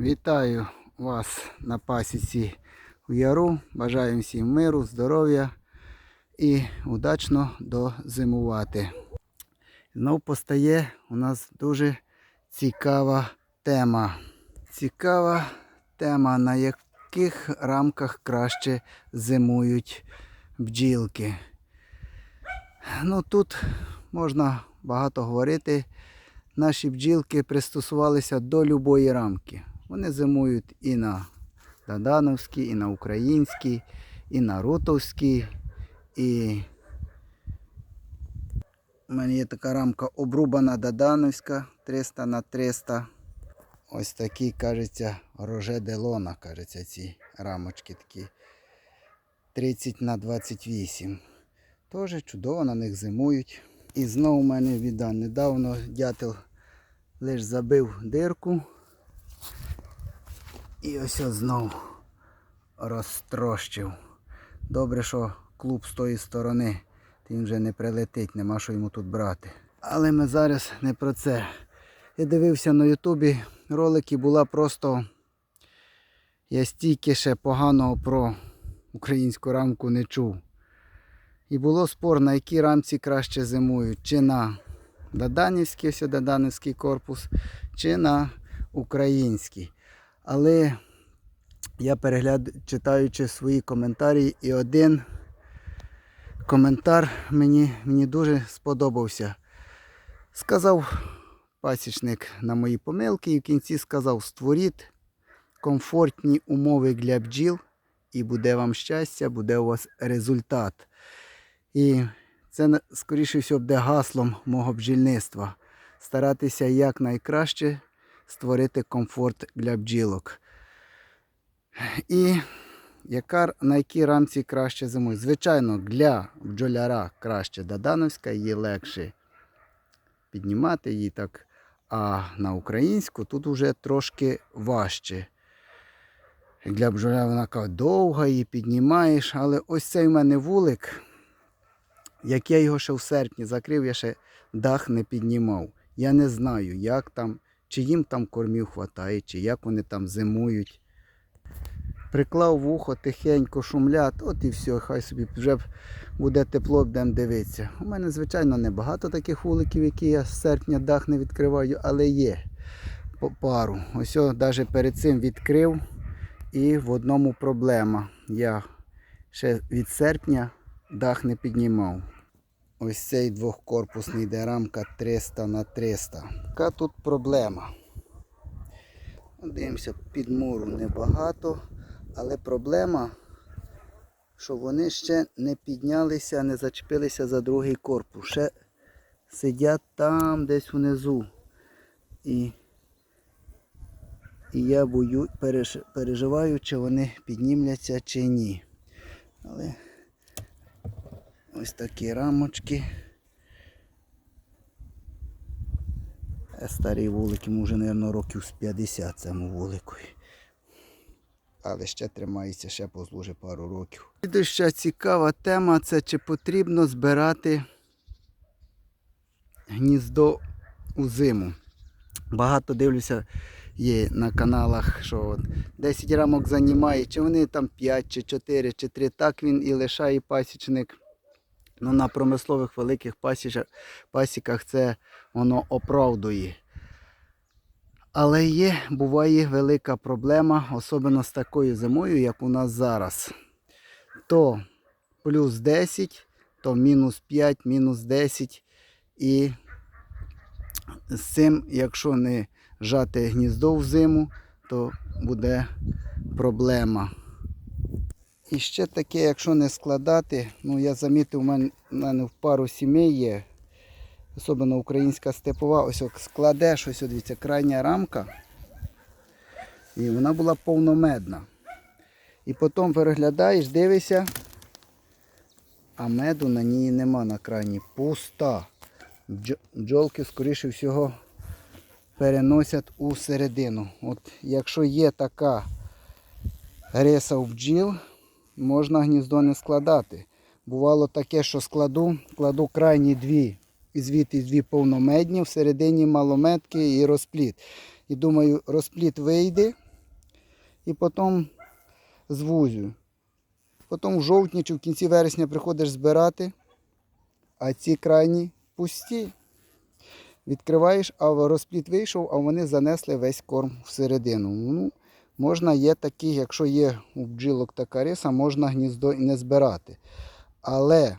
Вітаю вас на пасіці у яру. Бажаю всім миру, здоров'я і удачно дозимувати. Знов постає у нас дуже цікава тема. Цікава тема, на яких рамках краще зимують бджілки. Ну тут можна багато говорити. Наші бджілки пристосувалися до любої рамки. Вони зимують і на Дадановській, і на українській, і на Рутовській. І у мене є така рамка обрубана Дадановська 300 на 300. Ось такі, кажеться, роже делона, кажеться, ці рамочки такі. 30 на 28. Теж чудово на них зимують. І знову в мене біда. Недавно дятел лише забив дирку. І ось ось знову розтрощив. Добре, що клуб з тої сторони. Він вже не прилетить, нема що йому тут брати. Але ми зараз не про це. Я дивився на Ютубі ролики, була просто. Я стільки ще поганого про українську рамку не чув. І було спор, на якій рамці краще зимують, чи на Даданівський, ось Даданівський корпус, чи на український. Але я перегляд, читаючи свої коментарі, і один коментар мені, мені дуже сподобався. Сказав пасічник на мої помилки і в кінці сказав: створіть комфортні умови для бджіл, і буде вам щастя, буде у вас результат. І це, скоріше всього, буде гаслом мого бджільництва. Старатися якнайкраще створити комфорт для бджілок. І яка, на якій рамці краще зимують? Звичайно, для бджоляра краще Дадановська, її легше піднімати її так. А на українську тут вже трошки важче. Для бджоляра вона така довга, її піднімаєш, але ось цей в мене вулик. Як я його ще в серпні закрив, я ще дах не піднімав. Я не знаю, як там, чи їм там кормів хватає, чи як вони там зимують. Приклав вухо, тихенько шумлять, от і все, хай собі вже буде тепло, будемо дивитися. У мене, звичайно, небагато таких вуликів, які я з серпня дах не відкриваю, але є пару. Ось навіть перед цим відкрив і в одному проблема. Я ще від серпня дах не піднімав. Ось цей двохкорпусний, де рамка 300 на 300. Яка тут проблема? Дивимося, підмуру небагато, але проблема, що вони ще не піднялися, не зачепилися за другий корпус. Ще сидять там десь внизу. І, і я бою, переживаю, чи вони піднімляться чи ні. Але Ось такі рамочки. Е, Старий вулик, йому вже, мабуть, років з 50 цьому вулику. Але ще тримається, ще послужить пару років. Слідуща цікава тема це чи потрібно збирати гніздо у зиму. Багато дивлюся є на каналах, що от 10 рамок займає, чи вони там 5, чи 4, чи 3. Так він і лишає пасічник. Ну, на промислових великих пасіках це воно оправдує. Але є, буває велика проблема, особливо з такою зимою, як у нас зараз. То плюс 10, то мінус 5, мінус 10. І з цим, якщо не жати гніздо в зиму, то буде проблема. І ще таке, якщо не складати, ну я замітив, у мене, у мене в пару сімей є, особливо українська степова, ось як складеш, ось дивіться, крайня рамка. І вона була повномедна. І потім переглядаєш, дивишся, а меду на ній нема на крайній. Пуста. Бджо- Бджолки, скоріше всього, переносять у середину. От якщо є така риса в бджіл, можна гніздо не складати. Бувало таке, що складу, кладу крайні дві, і звідти дві повномедні, всередині малометки і розпліт. І думаю, розпліт вийде, і потім звузю. Потім в жовтні чи в кінці вересня приходиш збирати, а ці крайні пусті. Відкриваєш, а розпліт вийшов, а вони занесли весь корм всередину. Ну, можна є такі, якщо є у бджілок така риса, можна гніздо і не збирати. Але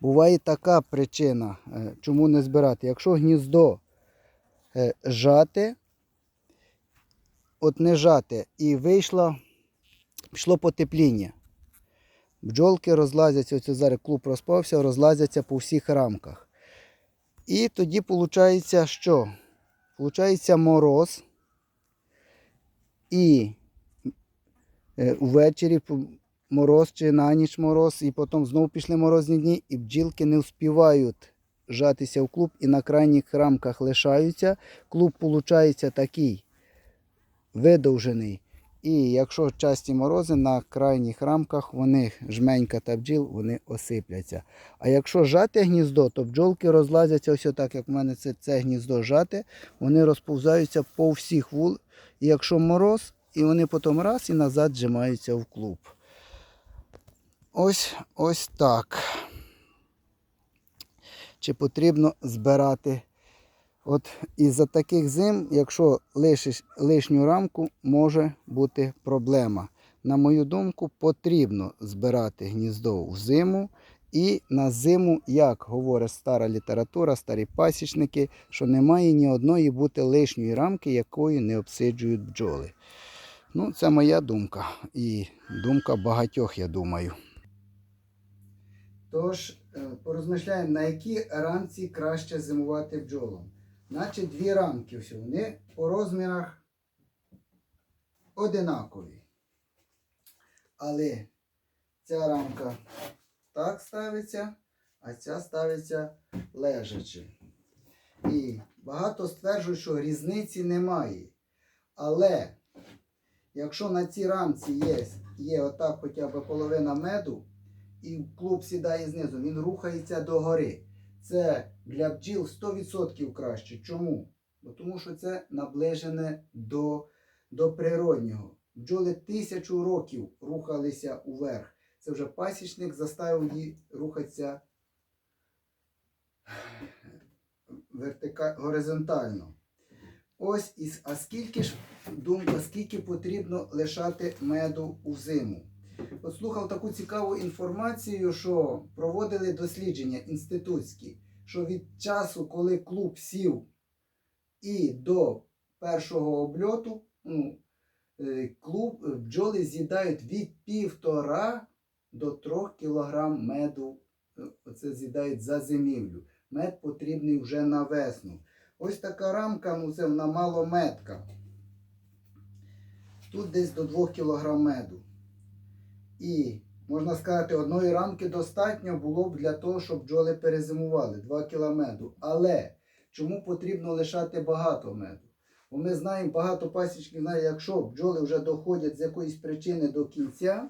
буває така причина, е, чому не збирати. Якщо гніздо е, жати, от не жати, і вийшло, пішло потепління. Бджолки розлазяться, оце зараз клуб розпався, розлазяться по всіх рамках. І тоді виходить, що? Получається мороз. І е, ввечері мороз чи на ніч мороз, і потім знову пішли морозні дні, і бджілки не вспівають жатися в клуб і на крайніх рамках лишаються. Клуб виходить такий видовжений. І якщо часті морози на крайніх рамках, вони жменька та бджіл, вони осипляться. А якщо жати гніздо, то бджолки розлазяться ось так, як в мене це, це гніздо жати, вони розповзаються по всіх вул. І якщо мороз, і вони потім раз і назад зжимаються в клуб. Ось ось так. Чи потрібно збирати? От із-за таких зим, якщо лишиш лишню рамку, може бути проблема. На мою думку, потрібно збирати гніздо в зиму. І на зиму, як говорить стара література, старі пасічники, що немає ні одної бути лишньої рамки, якою не обсиджують бджоли. Ну, це моя думка. І думка багатьох, я думаю. Тож, е, порозмишляємо, на якій рамці краще зимувати бджолам. Значить, дві рамки всього. Вони по розмірах одинакові. Але ця рамка так ставиться, а ця ставиться лежачи. І багато стверджують, що різниці немає. Але якщо на цій рамці є, є отак хоча б половина меду, і клуб сідає знизу, він рухається догори. Це для бджіл 100% краще. Чому? Бо тому що це наближене до, до природнього. Бджоли тисячу років рухалися уверх. Це вже пасічник заставив її рухатися вертика... горизонтально. Ось і а скільки ж думка, скільки потрібно лишати меду у зиму? От слухав таку цікаву інформацію, що проводили дослідження інститутські, що від часу, коли клуб сів і до першого обльоту, ну, е, клуб е, бджоли з'їдають від півтора до трьох кілограм меду. е, Оце з'їдають за зимівлю. Мед потрібний вже на весну. Ось така рамка, ну це вона малометка. Тут десь до 2 кг меду. І, можна сказати, одної рамки достатньо було б для того, щоб бджоли перезимували 2 кг меду. Але чому потрібно лишати багато меду? Бо ми знаємо, багато пасічників знають, якщо бджоли вже доходять з якоїсь причини до кінця,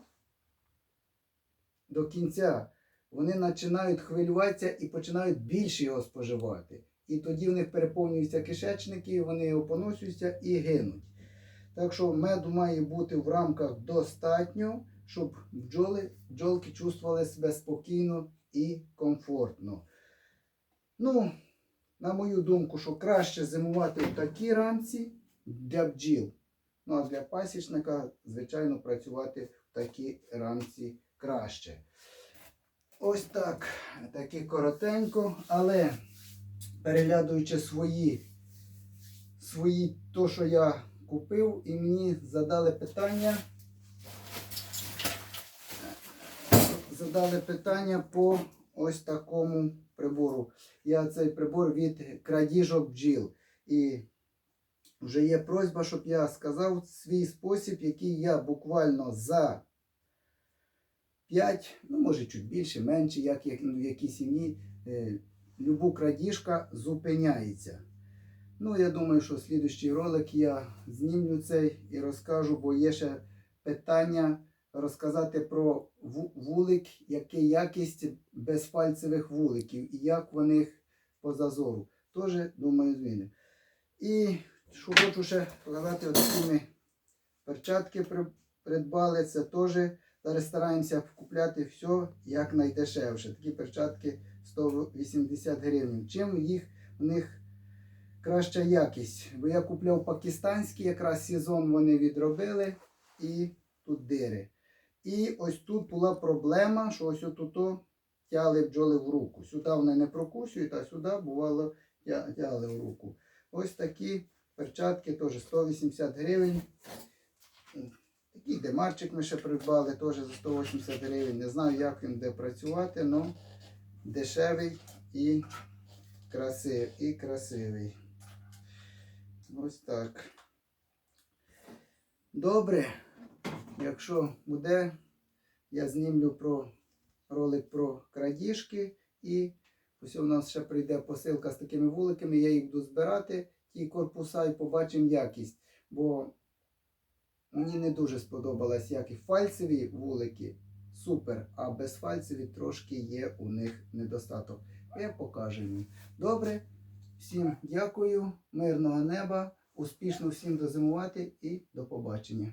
до кінця, вони починають хвилюватися і починають більше його споживати. І тоді в них переповнюються кишечники, вони його поносюються і гинуть. Так що меду має бути в рамках достатньо, щоб бджоли, бджолки чувствували себе спокійно і комфортно. Ну, на мою думку, що краще зимувати в такій рамці для бджіл. Ну а для пасічника, звичайно, працювати в такій рамці краще. Ось так, таки коротенько, але переглядуючи свої, свої то, що я купив, і мені задали питання. Задали питання по ось такому прибору. Я цей прибор від крадіжок бджіл. І вже є просьба, щоб я сказав свій спосіб, який я буквально за 5, ну може чуть більше, менше, як, як ну, в якій сім'ї, е, любу крадіжка зупиняється. Ну, я думаю, що слідущий ролик я знімлю цей і розкажу, бо є ще питання розказати про вулик, яка якість безпальцевих вуликів і як в них по зазору. Теж, думаю, зміни. І що хочу ще показати от такими Перчатки при- придбали, це теж. Зараз стараємося купляти все як найдешевше. Такі перчатки 180 гривень. Чим їх в них краща якість? Бо я купляв пакистанські, якраз сезон вони відробили, і тут дири. І ось тут була проблема, що ось отут тяли бджоли в руку. Сюди вони не прокусюють, а сюди бувало тяли в руку. Ось такі перчатки теж 180 гривень. Такий демарчик ми ще придбали теж за 180 гривень. Не знаю, як він буде працювати, але дешевий і красивий. І красивий. Ось так. Добре. Якщо буде, я знімлю про ролик про крадіжки і ось у нас ще прийде посилка з такими вуликами, я їх буду збирати, ті корпуса і побачимо якість. Бо мені не дуже сподобалось, як і фальцеві вулики. Супер, а безфальцеві трошки є у них недостаток. Я покажу їм. Добре, всім дякую, мирного неба, успішно всім дозимувати і до побачення.